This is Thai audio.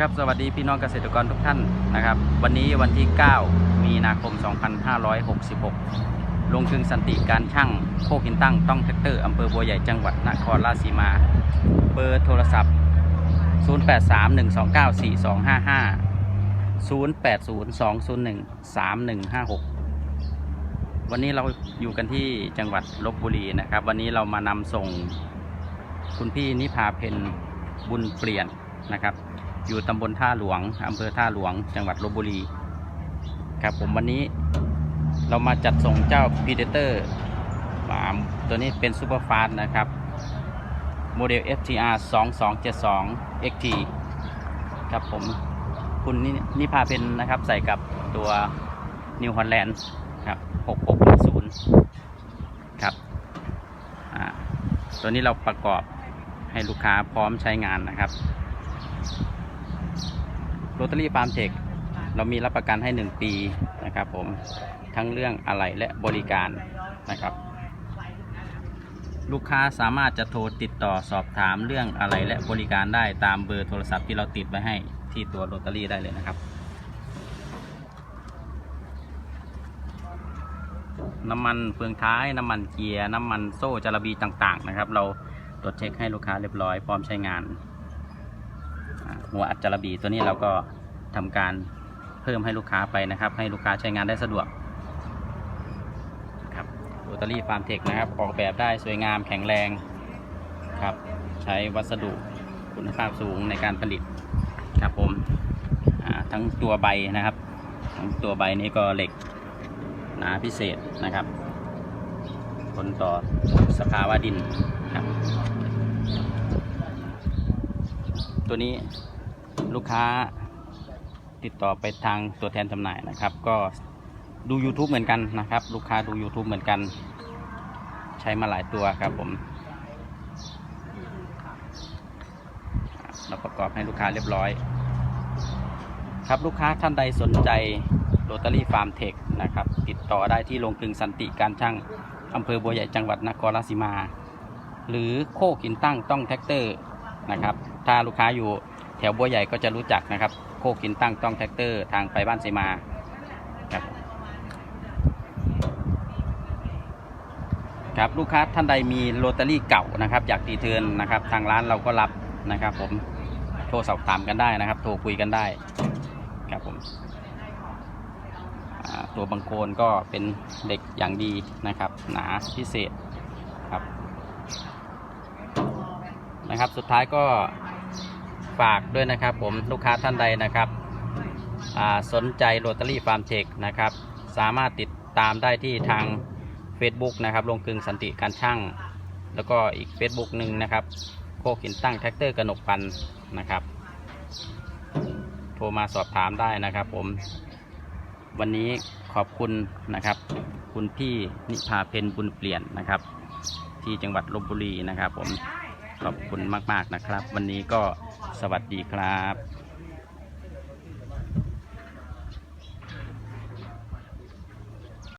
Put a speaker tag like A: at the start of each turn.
A: ครับสวัสดีพี่น้องเกษตรกรทุกท่านนะครับ วันนี้วันที่ 9 มีนาคม 2566 ลงคึงสันติการช่างโคกหินตั้งต้องแท็กเตอร์อำเภอบัวใหญ่จังหวัดนครราชสีมา เบอร์โทรศัพท์ 0831294255 0802013156 วันนี้เราอยู่กันที่จังหวัดลบบุรีนะครับ วันนี้เรามานำส่งคุณพี่นิพาเพนบุญเปลี่ยนนะครับ อยู่ตำบลท่าหลวงอำเภอท่าหลวง จังหวัดลบบุรี ครับผมวันนี้เรามาจัดส่งเจ้า p ีเดเตอร์ตัวนี้เป็นซูเปอร์ฟาสนะครับ โมเดล FTR 2272 XT ครับผมคุณนินิพาเพนนะครับ ใส่กับตัว New Holland ครับ 6610 ครับตัวนี้เราประกอบให้ลูกค้าพร้อมใช้งานนะครับ รตารี่ฟาร์มเทคเรามีรับประกันให้ 1 ปีนะครับผมทั้งเรื่องอะไหล่และบริการนะครับ ลูกค้าสามารถจะโทรติดต่อสอบถามเรื่องอะไรและบริการได้ตามเบอร์โทรศัพท์ที่เราติดไว้ให้ที่ตัวโรตารี่ได้เลยนะครับ น้ำมันเฟืองท้าย น้ำมันเกียร์ น้ำมันโซ่จารบีต่างๆนะครับ เราตรวจเช็คให้ลูกค้าเรียบร้อยพร้อมใช้งาน หัวอัดจระบีตัวนี้เราก็ทำการเพิ่มให้ลูกค้าไปนะครับ ให้ลูกค้าใช้งานได้สะดวกครับโรตารี่ฟาร์มเทคนะครับ ออกแบบได้สวยงามแข็งแรงครับใช้วัสดุคุณภาพสูงในการผลิตครับผมทั้งตัวใบนะครับ ทั้งตัวใบนี้ก็เหล็กหนาพิเศษนะครับทนต่อสภาวะดินครับ ตัวนี้ลูกค้าติดต่อไปทางตัวแทนจำหน่ายนะครับ ก็ดู YouTube เหมือนกันนะครับ ลูกค้าดู YouTube เหมือนกัน ใช้มาหลายตัวครับผมเราประกอบให้ลูกค้าเรียบร้อย ครับลูกค้าท่านใดสนใจโรตารี่ฟาร์มเทคนะครับ ติดต่อได้ที่โรงกลึงสันติการช่างอำเภอบัวใหญ่จังหวัดนครราชสีมา หรือโคกินตั้งต้องแท็กเตอร์นะครับ ถ้าลูกค้าอยู่แถวบัวใหญ่ก็จะรู้จักนะครับ โคกินตั้งต้องแท็กเตอร์ทางไปบ้านเสมาครับครับลูกค้าท่านใดมีโรตารี่เก่านะครับอยากตีเทินนะครับ ทางร้านเราก็รับนะครับผมโทรสอบถามกันได้นะครับ โทรคุยกันได้ครับผมตัวบางโคนก็เป็นเด็กอย่างดีนะครับ หนาพิเศษครับนะครับสุดท้ายก็ ฝากด้วยนะครับผมลูกค้าท่านใดนะครับสนใจโรตารี่ฟาร์มเทคนะครับสามารถติดตามได้ที่ทาง Facebook นะครับลงกึงสันติการช่าง แล้วก็อีก Facebook หนึ่งนะครับโคกินตั้งแท็กเตอร์กระหนกปันนะครับ โทรมาสอบถามได้นะครับผม วันนี้ขอบคุณนะครับ คุณพี่นิพาเพนบุญเปลี่ยนนะครับ ที่จังหวัดลบบุรีนะครับผม ขอบคุณมาก ๆนะครับ วันนี้ก็สวัสดีครับ